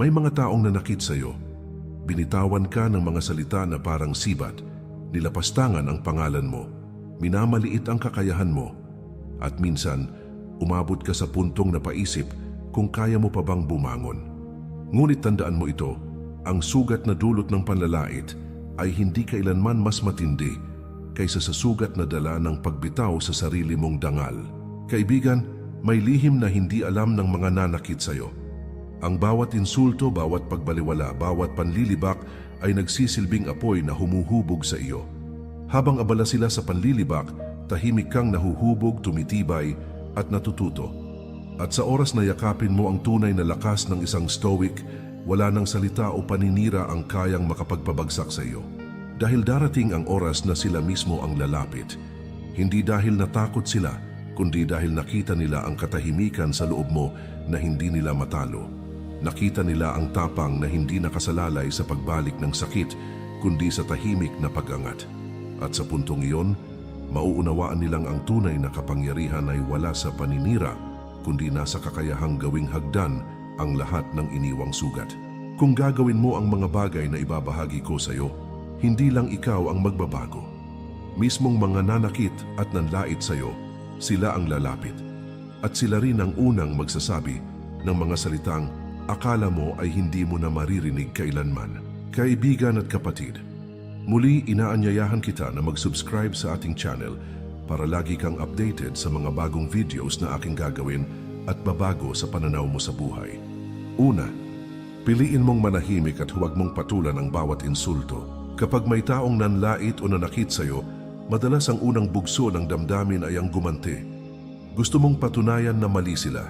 May mga taong nanakit sa iyo. Binitawan ka ng mga salita na parang sibat. Nilapastangan ang pangalan mo. Minamaliit ang kakayahan mo. At minsan, umabot ka sa puntong napaisip kung kaya mo pa bang bumangon. Ngunit tandaan mo ito, ang sugat na dulot ng panlalait ay hindi kailanman mas matindi kaysa sa sugat na dala ng pagbitaw sa sarili mong dangal. Kaibigan, may lihim na hindi alam ng mga nanakit sa iyo. Ang bawat insulto, bawat pagbaliwala, bawat panlilibak ay nagsisilbing apoy na humuhubog sa iyo. Habang abala sila sa panlilibak, tahimik kang nahuhubog, tumitibay at natututo. At sa oras na yakapin mo ang tunay na lakas ng isang stoic, wala ng salita o paninira ang kayang makapagpabagsak sa iyo. Dahil darating ang oras na sila mismo ang lalapit. Hindi dahil natakot sila, kundi dahil nakita nila ang katahimikan sa loob mo na hindi nila matalo. Nakita nila ang tapang na hindi nakasalalay sa pagbalik ng sakit, kundi sa tahimik na pag-angat. At sa puntong iyon, mauunawaan nilang ang tunay na kapangyarihan ay wala sa paninira, kundi nasa kakayahang gawing hagdan ang lahat ng iniwang sugat. Kung gagawin mo ang mga bagay na ibabahagi ko sa iyo, hindi lang ikaw ang magbabago. Mismong mga nanakit at nanlait sa iyo, sila ang lalapit. At sila rin ang unang magsasabi ng mga salitang akala mo ay hindi mo na maririnig kailanman. Kaibigan at kapatid, muli inaanyayahan kita na mag-subscribe sa ating channel para lagi kang updated sa mga bagong videos na aking gagawin at babago sa pananaw mo sa buhay. Una, piliin mong manahimik at huwag mong patulan ang bawat insulto. Kapag may taong nanlait o nanakit sa'yo, madalas ang unang bugso ng damdamin ay ang gumanti. Gusto mong patunayan na mali sila.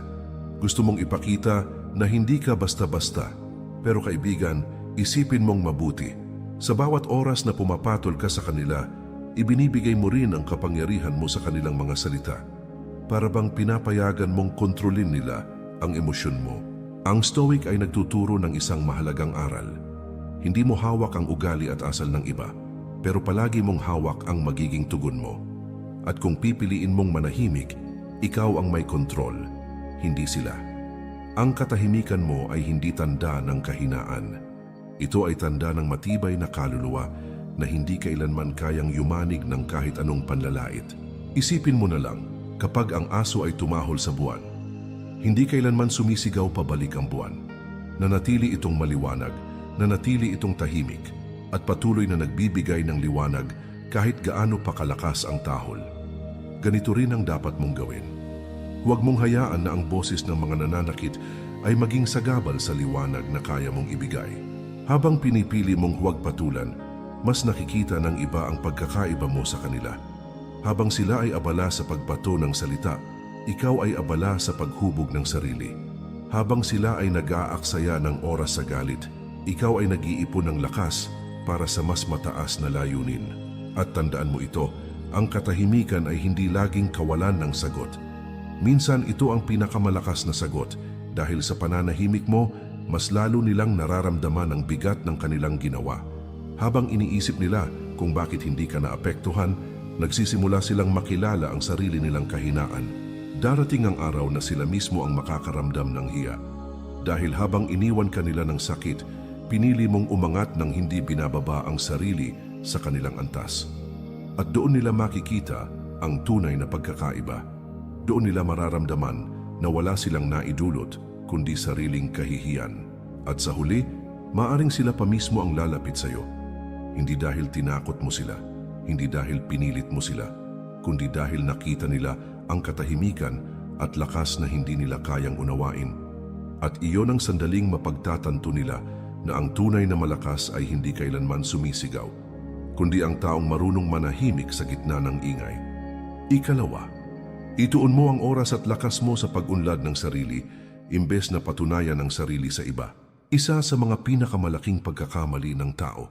Gusto mong ipakita na hindi ka basta-basta. Pero kaibigan, isipin mong mabuti. Sa bawat oras na pumapatol ka sa kanila, ibinibigay mo rin ang kapangyarihan mo sa kanilang mga salita. Para bang pinapayagan mong kontrolin nila ang emosyon mo. Ang Stoic ay nagtuturo ng isang mahalagang aral. Hindi mo hawak ang ugali at asal ng iba, pero palagi mong hawak ang magiging tugon mo. At kung pipiliin mong manahimik, ikaw ang may kontrol, hindi sila. Ang katahimikan mo ay hindi tanda ng kahinaan. Ito ay tanda ng matibay na kaluluwa na hindi kailanman kayang yumanig ng kahit anong panlalait. Isipin mo na lang, kapag ang aso ay tumahol sa buwan, hindi kailanman sumisigaw pabalik ang buwan. Nanatili itong maliwanag, nanatili itong tahimik, at patuloy na nagbibigay ng liwanag kahit gaano pa kalakas ang tahol. Ganito rin ang dapat mong gawin. Huwag mong hayaan na ang boses ng mga nananakit ay maging sagabal sa liwanag na kaya mong ibigay. Habang pinipili mong huwag patulan, mas nakikita ng iba ang pagkakaiba mo sa kanila. Habang sila ay abala sa pagbato ng salita, ikaw ay abala sa paghubog ng sarili. Habang sila ay nag-aaksaya ng oras sa galit, ikaw ay nag-iipon ng lakas para sa mas mataas na layunin. At tandaan mo ito, ang katahimikan ay hindi laging kawalan ng sagot. Minsan ito ang pinakamalakas na sagot dahil sa pananahimik mo, mas lalo nilang nararamdaman ang bigat ng kanilang ginawa. Habang iniisip nila kung bakit hindi ka naapektuhan, nagsisimula silang makilala ang sarili nilang kahinaan. Darating ang araw na sila mismo ang makakaramdam ng hiya. Dahil habang iniwan ka nila ng sakit, pinili mong umangat ng hindi binababa ang sarili sa kanilang antas. At doon nila makikita ang tunay na pagkakaiba. Doon nila mararamdaman na wala silang naidulot kundi sariling kahihiyan. At sa huli, maaring sila pa mismo ang lalapit sa iyo. Hindi dahil tinakot mo sila, hindi dahil pinilit mo sila, kundi dahil nakita nila ang katahimikan at lakas na hindi nila kayang unawain. At iyon ang sandaling mapagtatanto nila na ang tunay na malakas ay hindi kailanman sumisigaw, kundi ang taong marunong manahimik sa gitna ng ingay. Ikalawa, ituon mo ang oras at lakas mo sa pag-unlad ng sarili imbes na patunayan ang sarili sa iba. Isa sa mga pinakamalaking pagkakamali ng tao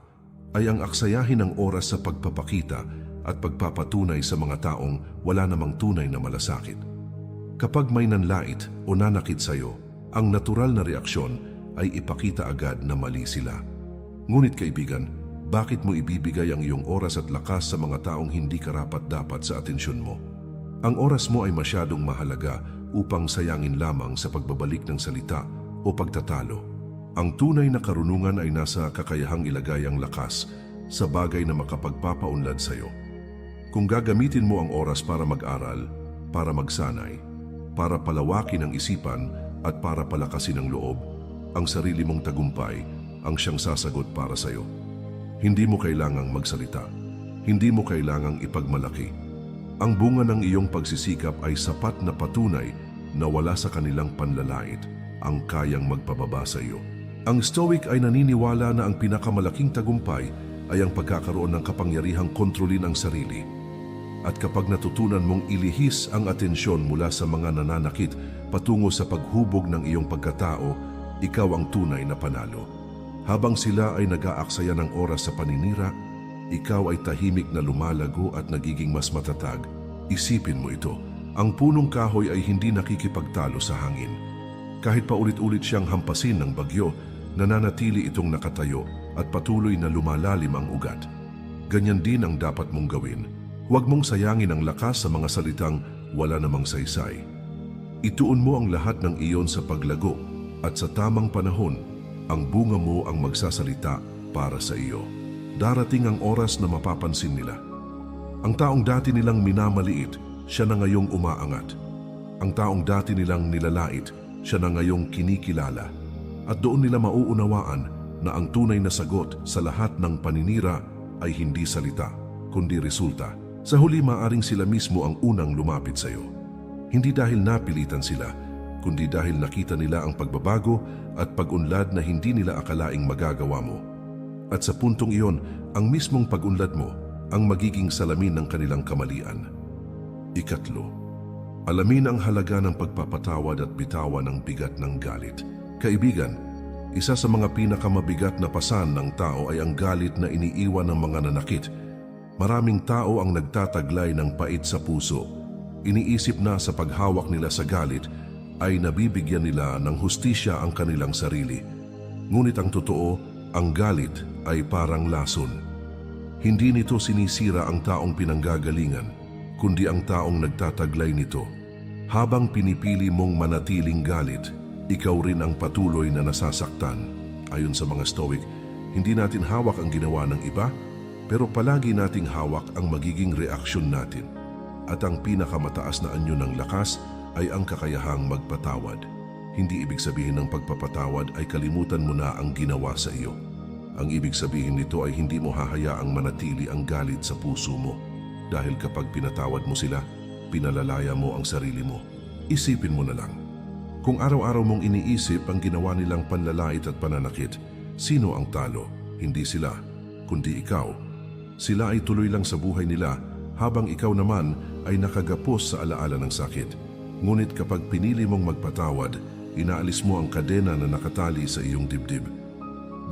ay ang aksayahin ng oras sa pagpapakita at pagpapatunay sa mga taong wala namang tunay na malasakit. Kapag may nanlait o nanakit sa iyo, ang natural na reaksyon ay ipakita agad na mali sila. Ngunit kaibigan, bakit mo ibibigay ang iyong oras at lakas sa mga taong hindi karapat-dapat sa atensyon mo? Ang oras mo ay masyadong mahalaga upang sayangin lamang sa pagbabalik ng salita o pagtatalo. Ang tunay na karunungan ay nasa kakayahang ilagay ang lakas sa bagay na makapagpapaunlad sa iyo. Kung gagamitin mo ang oras para mag-aral, para magsanay, para palawakin ang isipan at para palakasin ang loob, ang sarili mong tagumpay ang siyang sasagot para sa iyo. Hindi mo kailangang magsalita. Hindi mo kailangang ipagmalaki. Ang bunga ng iyong pagsisikap ay sapat na patunay na wala sa kanilang panlalait ang kayang magpababa sa iyo. Ang Stoic ay naniniwala na ang pinakamalaking tagumpay ay ang pagkakaroon ng kapangyarihang kontrolin ang sarili. At kapag natutunan mong ilihis ang atensyon mula sa mga nananakit patungo sa paghubog ng iyong pagkatao, ikaw ang tunay na panalo. Habang sila ay nag-aaksaya ng oras sa paninira, ikaw ay tahimik na lumalago at nagiging mas matatag. Isipin mo ito, ang punong kahoy ay hindi nakikipagtalo sa hangin. Kahit paulit-ulit siyang hampasin ng bagyo, nananatili itong nakatayo at patuloy na lumalalim ang ugat. Ganyan din ang dapat mong gawin. Huwag mong sayangin ang lakas sa mga salitang wala namang saysay. Ituon mo ang lahat ng iyon sa paglago at sa tamang panahon, ang bunga mo ang magsasalita para sa iyo. Darating ang oras na mapapansin nila. Ang taong dati nilang minamaliit, siya na ngayong umaangat. Ang taong dati nilang nilalait, siya na ngayong kinikilala. At doon nila mauunawaan na ang tunay na sagot sa lahat ng paninira ay hindi salita, kundi resulta. Sa huli maaring sila mismo ang unang lumapit sa iyo. Hindi dahil napilitan sila, kundi dahil nakita nila ang pagbabago at pag-unlad na hindi nila akalaing magagawa mo. At sa puntong iyon, ang mismong pag-unlad mo ang magiging salamin ng kanilang kamalian. Ikatlo, alamin ang halaga ng pagpapatawad at bitawan ng bigat ng galit. Kaibigan, isa sa mga pinakamabigat na pasan ng tao ay ang galit na iniiwan ng mga nanakit. Maraming tao ang nagtataglay ng pait sa puso. Iniisip na sa paghawak nila sa galit ay nabibigyan nila ng hustisya ang kanilang sarili. Ngunit ang totoo, ang galit ay parang lason. Hindi nito sinisira ang taong pinanggagalingan, kundi ang taong nagtataglay nito. Habang pinipili mong manatiling galit, ikaw rin ang patuloy na nasasaktan. Ayon sa mga Stoic, hindi natin hawak ang ginawa ng iba, pero palagi nating hawak ang magiging reaksyon natin. At ang pinakamataas na anyo ng lakas ay ang kakayahang magpatawad. Hindi ibig sabihin ng pagpapatawad ay kalimutan mo na ang ginawa sa iyo. Ang ibig sabihin nito ay hindi mo hahayaang manatili ang galit sa puso mo. Dahil kapag pinatawad mo sila, pinalalaya mo ang sarili mo. Isipin mo na lang. Kung araw-araw mong iniisip ang ginawa nilang panlalait at pananakit, sino ang talo? Hindi sila, kundi ikaw. Sila ay tuloy lang sa buhay nila habang ikaw naman ay nakagapos sa alaala ng sakit. Ngunit kapag pinili mong magpatawad, inaalis mo ang kadena na nakatali sa iyong dibdib.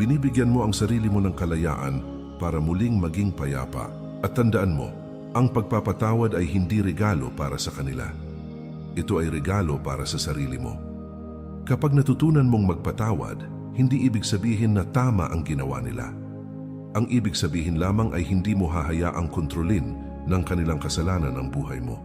Binibigyan mo ang sarili mo ng kalayaan para muling maging payapa. At tandaan mo, ang pagpapatawad ay hindi regalo para sa kanila. Ito ay regalo para sa sarili mo. Kapag natutunan mong magpatawad, hindi ibig sabihin na tama ang ginawa nila. Ang ibig sabihin lamang ay hindi mo hahayaang kontrolin ng kanilang kasalanan ang buhay mo.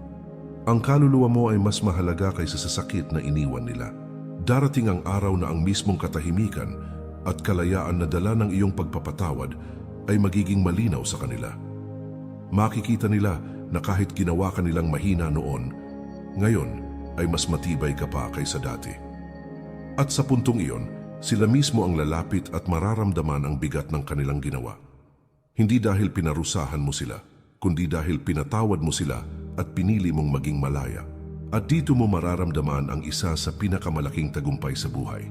Ang kaluluwa mo ay mas mahalaga kaysa sa sakit na iniwan nila. Darating ang araw na ang mismong katahimikan at kalayaan na dala ng iyong pagpapatawad ay magiging malinaw sa kanila. Makikita nila na kahit ginawa ka nilang mahina noon, ngayon ay mas matibay ka pa kaysa dati. At sa puntong iyon, sila mismo ang lalapit at mararamdaman ang bigat ng kanilang ginawa. Hindi dahil pinarusahan mo sila, kundi dahil pinatawad mo sila at pinili mong maging malaya. At dito mo mararamdaman ang isa sa pinakamalaking tagumpay sa buhay.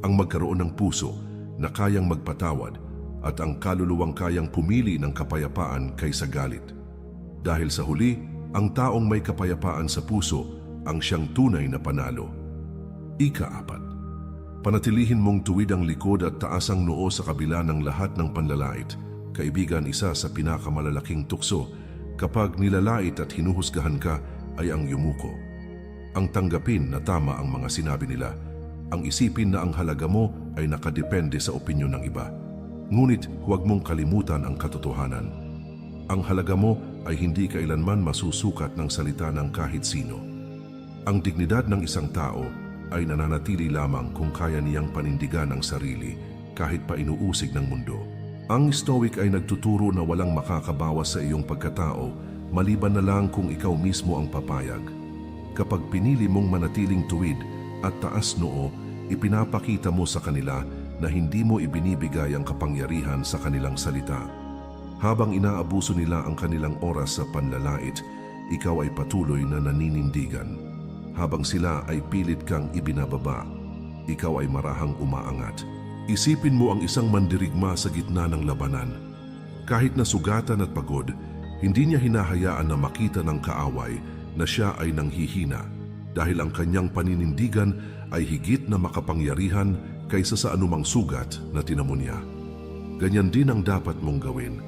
Ang magkaroon ng puso na kayang magpatawad at ang kaluluwang kayang pumili ng kapayapaan kaysa galit. Dahil sa huli, ang taong may kapayapaan sa puso ang siyang tunay na panalo. Ika-apat. Panatilihin mong tuwid ang likod at taas ang noo sa kabila ng lahat ng panlalait. Kaibigan, isa sa pinakamalalaking tukso kapag nilalait at hinuhusgahan ka ay ang yumuko. Ang tanggapin na tama ang mga sinabi nila. Ang isipin na ang halaga mo ay nakadepende sa opinyon ng iba. Ngunit huwag mong kalimutan ang katotohanan. Ang halaga mo ay hindi kailanman masusukat ng salita ng kahit sino. Ang dignidad ng isang tao ay nananatili lamang kung kaya niyang panindigan ang sarili kahit pa inuusig ng mundo. Ang Stoic ay nagtuturo na walang makakabawas sa iyong pagkatao maliban na lang kung ikaw mismo ang papayag. Kapag pinili mong manatiling tuwid at taas noo, ipinapakita mo sa kanila na hindi mo ibinibigay ang kapangyarihan sa kanilang salita. Habang inaabuso nila ang kanilang oras sa panlalait, ikaw ay patuloy na naninindigan. Habang sila ay pilit kang ibinababa, ikaw ay marahang umaangat. Isipin mo ang isang mandirigma sa gitna ng labanan. Kahit na sugatan at pagod, hindi niya hinahayaan na makita ng kaaway na siya ay nanghihina dahil ang kanyang paninindigan ay higit na makapangyarihan kaysa sa anumang sugat na tinamo niya. Ganyan din ang dapat mong gawin.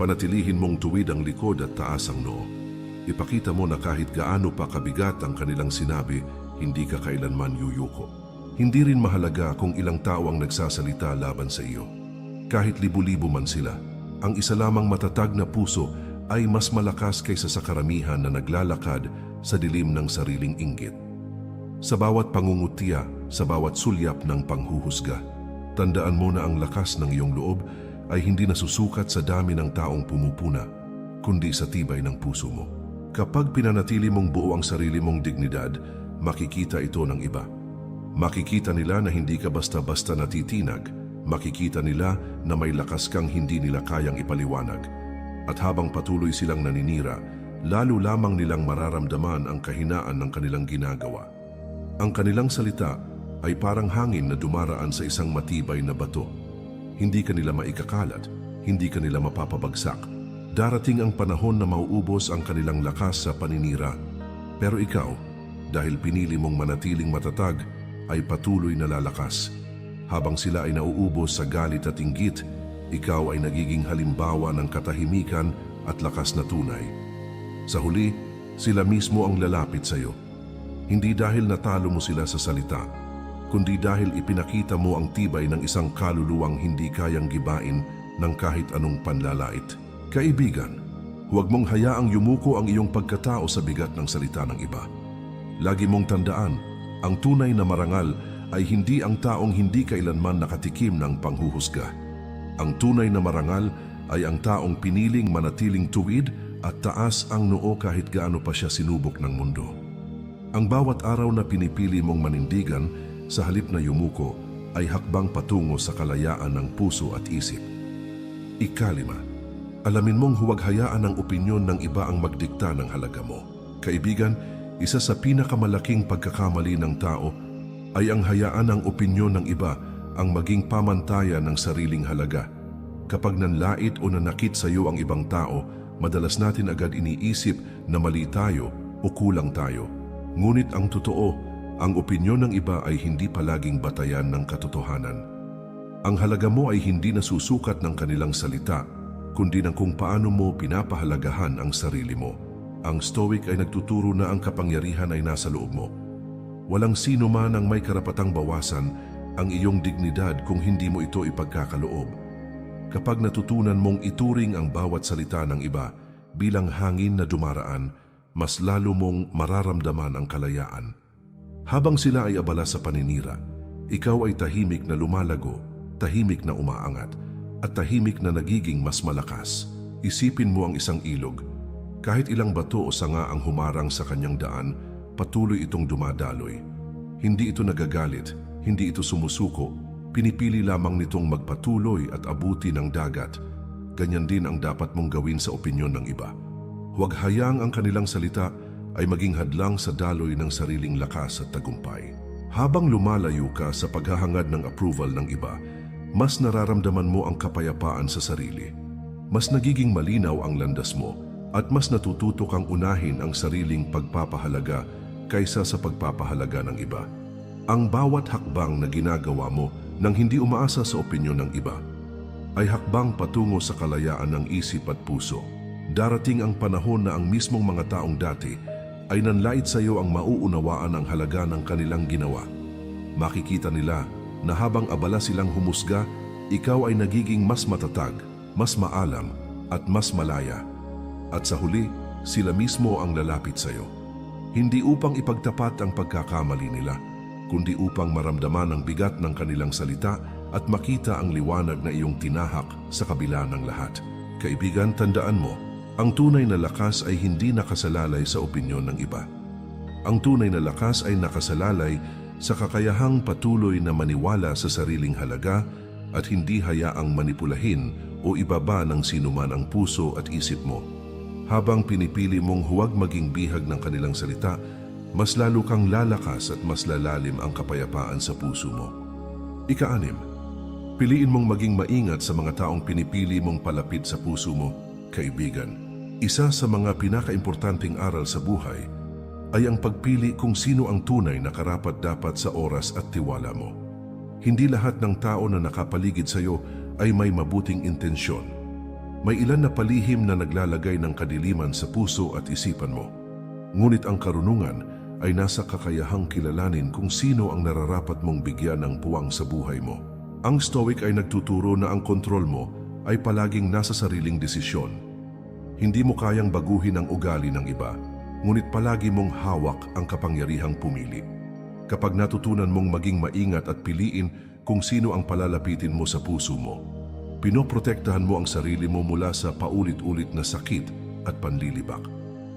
Panatilihin mong tuwid ang likod at taas ang noo. Ipakita mo na kahit gaano pa kabigat ang kanilang sinabi, hindi ka kailanman yuyuko. Hindi rin mahalaga kung ilang tao ang nagsasalita laban sa iyo. Kahit libu-libo man sila, ang isa lamang matatag na puso ay mas malakas kaysa sa karamihan na naglalakad sa dilim ng sariling inggit. Sa bawat pangungutya, sa bawat sulyap ng panghuhusga, tandaan mo na ang lakas ng iyong loob ay hindi nasusukat sa dami ng taong pumupuna, kundi sa tibay ng puso mo. Kapag pinanatili mong buo ang sarili mong dignidad, makikita ito ng iba. Makikita nila na hindi ka basta-basta natitinag. Makikita nila na may lakas kang hindi nila kayang ipaliwanag. At habang patuloy silang naninira, lalo lamang nilang mararamdaman ang kahinaan ng kanilang ginagawa. Ang kanilang salita ay parang hangin na dumaraan sa isang matibay na bato. Hindi ka nila maikakalat, hindi ka nila mapapabagsak. Darating ang panahon na mauubos ang kanilang lakas sa paninira. Pero ikaw, dahil pinili mong manatiling matatag, ay patuloy na lalakas. Habang sila ay nauubos sa galit at inggit, ikaw ay nagiging halimbawa ng katahimikan at lakas na tunay. Sa huli, sila mismo ang lalapit sa iyo. Hindi dahil natalo mo sila sa salita, kundi dahil ipinakita mo ang tibay ng isang kaluluwang hindi kayang gibain ng kahit anong panlalait. Kaibigan, huwag mong hayaang yumuko ang iyong pagkatao sa bigat ng salita ng iba. Lagi mong tandaan, ang tunay na marangal ay hindi ang taong hindi kailanman nakatikim ng panghuhusga. Ang tunay na marangal ay ang taong piniling manatiling tuwid at taas ang noo kahit gaano pa siya sinubok ng mundo. Ang bawat araw na pinipili mong manindigan sa halip na yumuko ay hakbang patungo sa kalayaan ng puso at isip. Ikalima, alamin mong huwag hayaan ang opinyon ng iba ang magdikta ng halaga mo. Kaibigan, isa sa pinakamalaking pagkakamali ng tao ay ang hayaan ng opinyon ng iba ang maging pamantayan ng sariling halaga. Kapag nanlait o nanakit sa iyo ang ibang tao, madalas natin agad iniisip na mali tayo o kulang tayo. Ngunit ang totoo, ang opinyon ng iba ay hindi palaging batayan ng katotohanan. Ang halaga mo ay hindi nasusukat ng kanilang salita, kundi ng kung paano mo pinapahalagahan ang sarili mo. Ang Stoic ay nagtuturo na ang kapangyarihan ay nasa loob mo. Walang sino man ang may karapatang bawasan ang iyong dignidad kung hindi mo ito ipagkakaloob. Kapag natutunan mong ituring ang bawat salita ng iba bilang hangin na dumaraan, mas lalo mong mararamdaman ang kalayaan. Habang sila ay abala sa paninira, ikaw ay tahimik na lumalago, tahimik na umaangat, at tahimik na nagiging mas malakas. Isipin mo ang isang ilog. Kahit ilang bato o sanga ang humarang sa kanyang daan, patuloy itong dumadaloy. Hindi ito nagagalit, hindi ito sumusuko, pinipili lamang nitong magpatuloy at abuti ng dagat. Ganyan din ang dapat mong gawin sa opinyon ng iba. Huwag hayang ang kanilang salita ay maging hadlang sa daloy ng sariling lakas at tagumpay. Habang lumalayo ka sa paghahangad ng approval ng iba, mas nararamdaman mo ang kapayapaan sa sarili. Mas nagiging malinaw ang landas mo at mas natututo kang unahin ang sariling pagpapahalaga kaysa sa pagpapahalaga ng iba. Ang bawat hakbang na ginagawa mo nang hindi umaasa sa opinyon ng iba ay hakbang patungo sa kalayaan ng isip at puso. Darating ang panahon na ang mismong mga taong dati ay nanlait sa iyo ang mauunawaan ang halaga ng kanilang ginawa. Makikita nila na habang abala silang humusga, ikaw ay nagiging mas matatag, mas maalam, at mas malaya. At sa huli, sila mismo ang lalapit sa iyo. Hindi upang ipagtapat ang pagkakamali nila, kundi upang maramdaman ang bigat ng kanilang salita at makita ang liwanag na iyong tinahak sa kabila ng lahat. Kaibigan, tandaan mo, ang tunay na lakas ay hindi nakasalalay sa opinyon ng iba. Ang tunay na lakas ay nakasalalay sa kakayahang patuloy na maniwala sa sariling halaga at hindi hayaang manipulahin o ibaba ng sinuman ang puso at isip mo. Habang pinipili mong huwag maging bihag ng kanilang salita, mas lalo kang lalakas at mas lalalim ang kapayapaan sa puso mo. Ikaanim, piliin mong maging maingat sa mga taong pinipili mong palapit sa puso mo, kaibigan. Isa sa mga pinakaimportanteng aral sa buhay ay ang pagpili kung sino ang tunay na karapat-dapat sa oras at tiwala mo. Hindi lahat ng tao na nakapaligid sa iyo ay may mabuting intensyon. May ilan na palihim na naglalagay ng kadiliman sa puso at isipan mo. Ngunit ang karunungan ay nasa kakayahang kilalanin kung sino ang nararapat mong bigyan ng puwang sa buhay mo. Ang Stoic ay nagtuturo na ang kontrol mo ay palaging nasa sariling desisyon. Hindi mo kayang baguhin ang ugali ng iba, ngunit palagi mong hawak ang kapangyarihang pumili. Kapag natutunan mong maging maingat at piliin kung sino ang palalapitin mo sa puso mo, pinoprotektahan mo ang sarili mo mula sa paulit-ulit na sakit at panlilibak.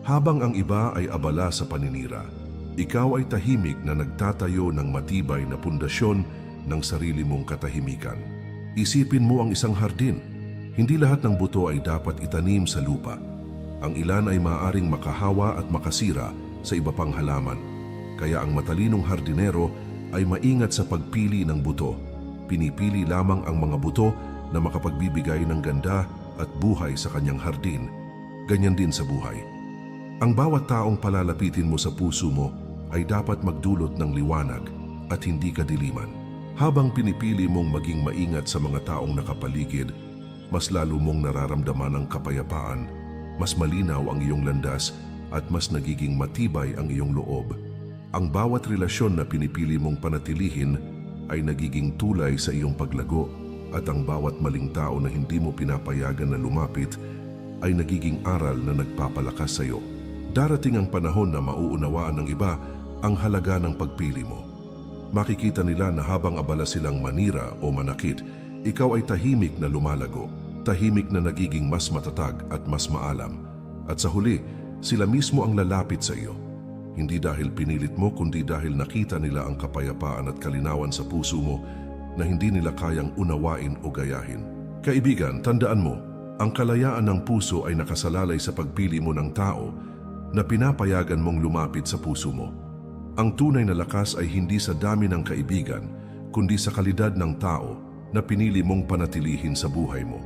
Habang ang iba ay abala sa paninira, ikaw ay tahimik na nagtatayo ng matibay na pundasyon ng sarili mong katahimikan. Isipin mo ang isang hardin. Hindi lahat ng buto ay dapat itanim sa lupa. Ang ilan ay maaaring makahawa at makasira sa iba pang halaman. Kaya ang matalinong hardinero ay maingat sa pagpili ng buto. Pinipili lamang ang mga buto na makapagbibigay ng ganda at buhay sa kanyang hardin. Ganyan din sa buhay. Ang bawat taong palalapitin mo sa puso mo ay dapat magdulot ng liwanag at hindi kadiliman. Habang pinipili mong maging maingat sa mga taong nakapaligid, mas lalo mong nararamdaman ang kapayapaan, mas malinaw ang iyong landas at mas nagiging matibay ang iyong loob. Ang bawat relasyon na pinipili mong panatilihin ay nagiging tulay sa iyong paglago at ang bawat maling tao na hindi mo pinapayagan na lumapit ay nagiging aral na nagpapalakas sa iyo. Darating ang panahon na mauunawaan ng iba ang halaga ng pagpili mo. Makikita nila na habang abala silang manira o manakit, ikaw ay tahimik na lumalago, tahimik na nagiging mas matatag at mas maalam. At sa huli, sila mismo ang lalapit sa iyo. Hindi dahil pinilit mo kundi dahil nakita nila ang kapayapaan at kalinawan sa puso mo na hindi nila kayang unawain o gayahin. Kaibigan, tandaan mo, ang kalayaan ng puso ay nakasalalay sa pagpili mo ng tao na pinapayagan mong lumapit sa puso mo. Ang tunay na lakas ay hindi sa dami ng kaibigan, kundi sa kalidad ng tao na pinili mong panatilihin sa buhay mo.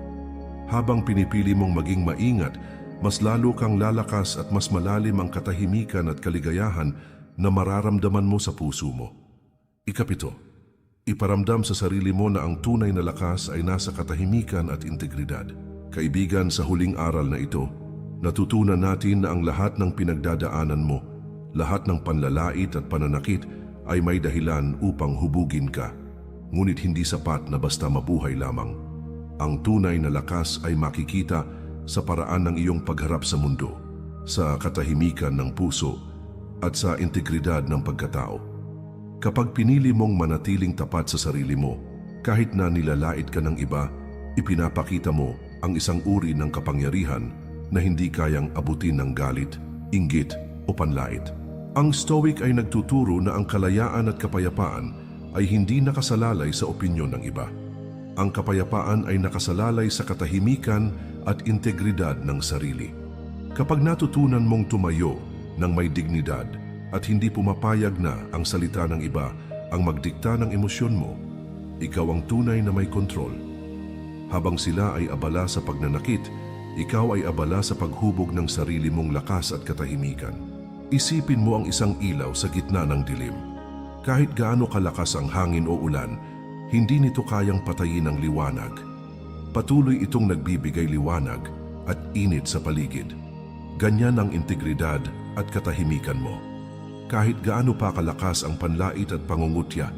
Habang pinipili mong maging maingat, mas lalo kang lalakas at mas malalim ang katahimikan at kaligayahan na mararamdaman mo sa puso mo. Ikapito, iparamdam sa sarili mo na ang tunay na lakas ay nasa katahimikan at integridad. Kaibigan sa huling aral na ito, natutunan natin na ang lahat ng pinagdadaanan mo, lahat ng panlalait at pananakit ay may dahilan upang hubugin ka. Ngunit hindi sapat na basta mabuhay lamang. Ang tunay na lakas ay makikita sa paraan ng iyong pagharap sa mundo, sa katahimikan ng puso at sa integridad ng pagkatao. Kapag pinili mong manatiling tapat sa sarili mo, kahit na nilalait ka ng iba, ipinapakita mo ang isang uri ng kapangyarihan na hindi kayang abutin ng galit, inggit o panlait. Ang Stoic ay nagtuturo na ang kalayaan at kapayapaan ay hindi nakasalalay sa opinyon ng iba. Ang kapayapaan ay nakasalalay sa katahimikan at integridad ng sarili. Kapag natutunan mong tumayo ng may dignidad at hindi pumapayag na ang salita ng iba ang magdikta ng emosyon mo, ikaw ang tunay na may kontrol. Habang sila ay abala sa pagnanakit, ikaw ay abala sa paghubog ng sarili mong lakas at katahimikan. Isipin mo ang isang ilaw sa gitna ng dilim. Kahit gaano kalakas ang hangin o ulan, hindi nito kayang patayin ang liwanag. Patuloy itong nagbibigay liwanag at init sa paligid. Ganyan ang integridad at katahimikan mo. Kahit gaano pa kalakas ang panlait at pangungutya,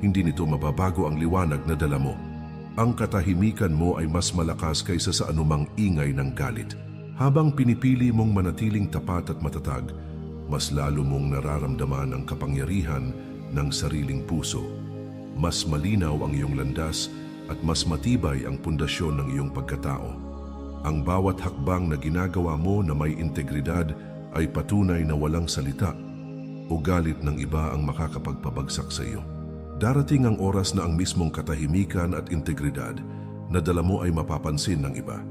hindi nito mababago ang liwanag na dala mo. Ang katahimikan mo ay mas malakas kaysa sa anumang ingay ng galit. Habang pinipili mong manatiling tapat at matatag, mas lalo mong nararamdaman ang kapangyarihan ng sariling puso. Mas malinaw ang iyong landas at mas matibay ang pundasyon ng iyong pagkatao. Ang bawat hakbang na ginagawa mo na may integridad ay patunay na walang salita o galit ng iba ang makakapagpabagsak sa iyo. Darating ang oras na ang mismong katahimikan at integridad na dala mo ay mapapansin ng iba.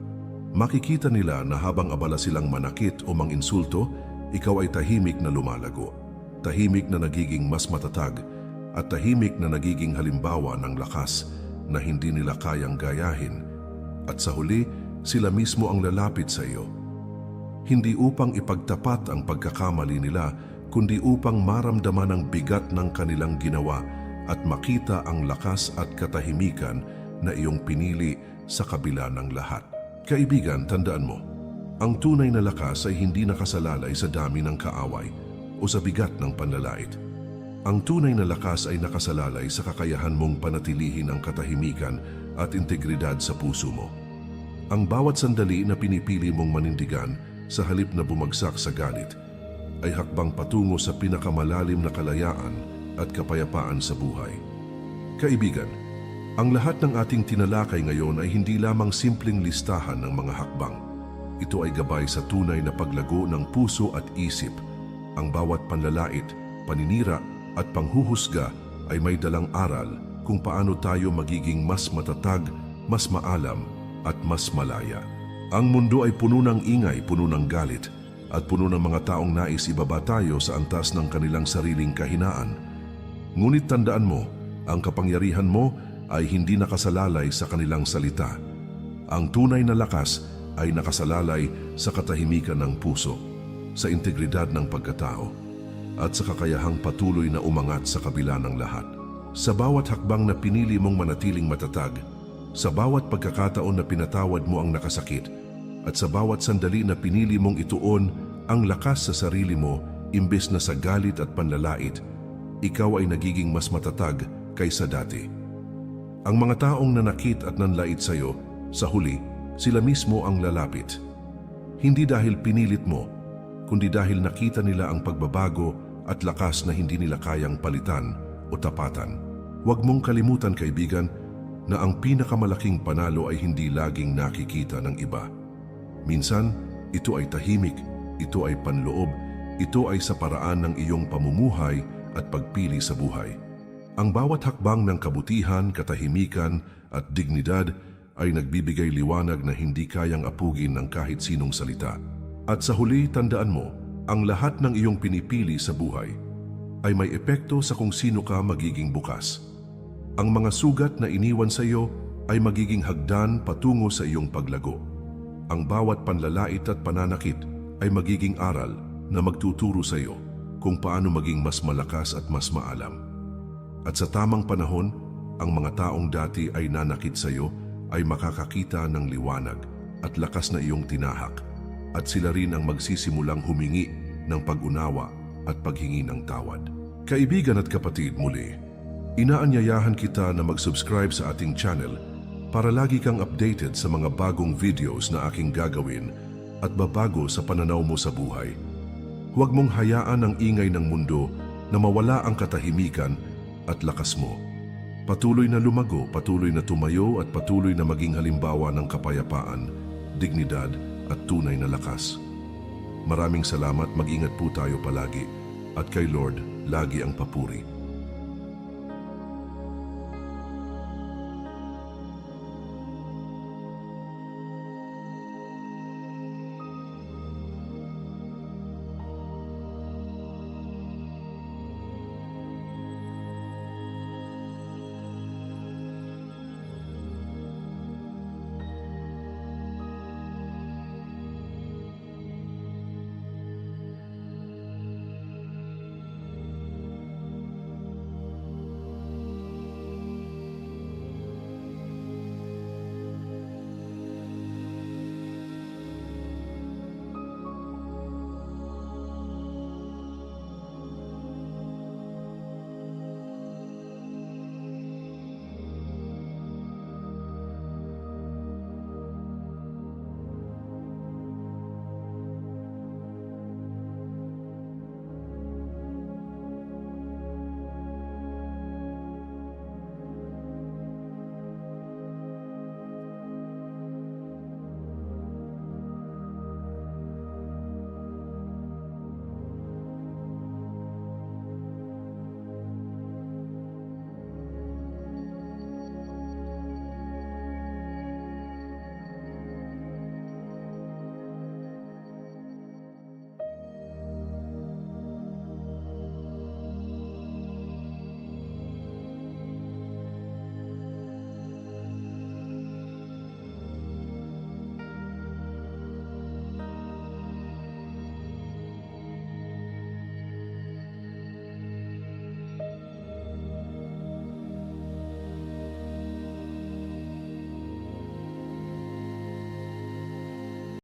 Makikita nila na habang abala silang manakit o manginsulto, ikaw ay tahimik na lumalago. Tahimik na nagiging mas matatag at tahimik na nagiging halimbawa ng lakas na hindi nila kayang gayahin. At sa huli, sila mismo ang lalapit sa iyo. Hindi upang ipagtapat ang pagkakamali nila, kundi upang maramdaman ang bigat ng kanilang ginawa at makita ang lakas at katahimikan na iyong pinili sa kabila ng lahat. Kaibigan, tandaan mo, ang tunay na lakas ay hindi nakasalalay sa dami ng kaaway o sa bigat ng panlalait. Ang tunay na lakas ay nakasalalay sa kakayahan mong panatilihin ang katahimikan at integridad sa puso mo. Ang bawat sandali na pinipili mong manindigan sa halip na bumagsak sa galit ay hakbang patungo sa pinakamalalim na kalayaan at kapayapaan sa buhay. Kaibigan, ang lahat ng ating tinalakay ngayon ay hindi lamang simpleng listahan ng mga hakbang. Ito ay gabay sa tunay na paglago ng puso at isip. Ang bawat panlalait, paninira at panghuhusga ay may dalang aral kung paano tayo magiging mas matatag, mas maalam at mas malaya. Ang mundo ay puno ng ingay, puno ng galit at puno ng mga taong nais ibaba tayo sa antas ng kanilang sariling kahinaan. Ngunit tandaan mo, ang kapangyarihan mo ay hindi nakasalalay sa kanilang salita. Ang tunay na lakas ay nakasalalay sa katahimikan ng puso, sa integridad ng pagkatao, at sa kakayahang patuloy na umangat sa kabila ng lahat. Sa bawat hakbang na pinili mong manatiling matatag, sa bawat pagkakataon na pinatawad mo ang nakasakit, at sa bawat sandali na pinili mong ituon ang lakas sa sarili mo imbes na sa galit at panlalait, ikaw ay nagiging mas matatag kaysa dati. Ang mga taong nanakit at nanlait sa iyo, sa huli, sila mismo ang lalapit. Hindi dahil pinilit mo, kundi dahil nakita nila ang pagbabago at lakas na hindi nila kayang palitan o tapatan. Huwag mong kalimutan kaibigan na ang pinakamalaking panalo ay hindi laging nakikita ng iba. Minsan, ito ay tahimik, ito ay panloob, ito ay sa paraan ng iyong pamumuhay at pagpili sa buhay. Ang bawat hakbang ng kabutihan, katahimikan at dignidad ay nagbibigay liwanag na hindi kayang apugin ng kahit sinong salita. At sa huli, tandaan mo, ang lahat ng iyong pinipili sa buhay ay may epekto sa kung sino ka magiging bukas. Ang mga sugat na iniwan sa iyo ay magiging hagdan patungo sa iyong paglago. Ang bawat panlalait at pananakit ay magiging aral na magtuturo sa iyo kung paano maging mas malakas at mas maalam. At sa tamang panahon, ang mga taong dati ay nanakit sa iyo ay makakakita ng liwanag at lakas na iyong tinahak at sila rin ang magsisimulang humingi ng pag-unawa at paghingi ng tawad. Kaibigan at kapatid muli, inaanyayahan kita na mag-subscribe sa ating channel para lagi kang updated sa mga bagong videos na aking gagawin at babago sa pananaw mo sa buhay. Huwag mong hayaan ang ingay ng mundo na mawala ang katahimikan at lakas mo. Patuloy na lumago, patuloy na tumayo at patuloy na maging halimbawa ng kapayapaan, dignidad at tunay na lakas. Maraming salamat, mag-ingat po tayo palagi at kay Lord lagi ang papuri.